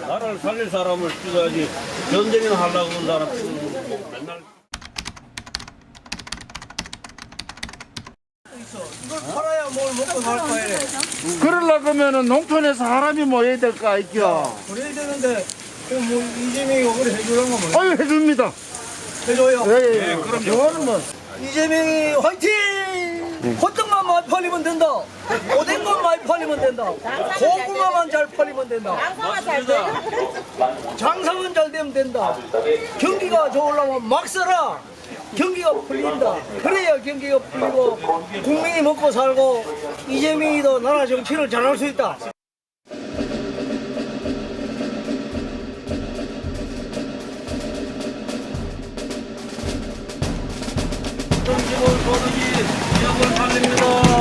나라를 살릴 사람을 찍어야지 전쟁이나 하려고 온 사람 맨날 이걸 팔아야 뭘 먹고 살 거예요. 그러려 그러면은 농촌에 사람이 모여야 될 거 아니죠? 그래야 되는데 그럼 뭐 이재명이 오늘 해주는 거 뭐예요? 아유 해줍니다. 해줘요. 예, 예. 그럼 이거는 뭐 이재명이 화이팅! 호떡만 많이 팔리면 된다. 오뎅만 많이 팔리면 된다. 고구마만 잘 팔리면 된다. 장사만 잘 되면 된다. 경기가 좋으려면 막 써라. 경기가 풀린다. 그래야 경기가 풀리고 국민이 먹고 살고 이재명이도 나라 정치를 잘할 수 있다. 정치를 거두기 지역을 살립니다.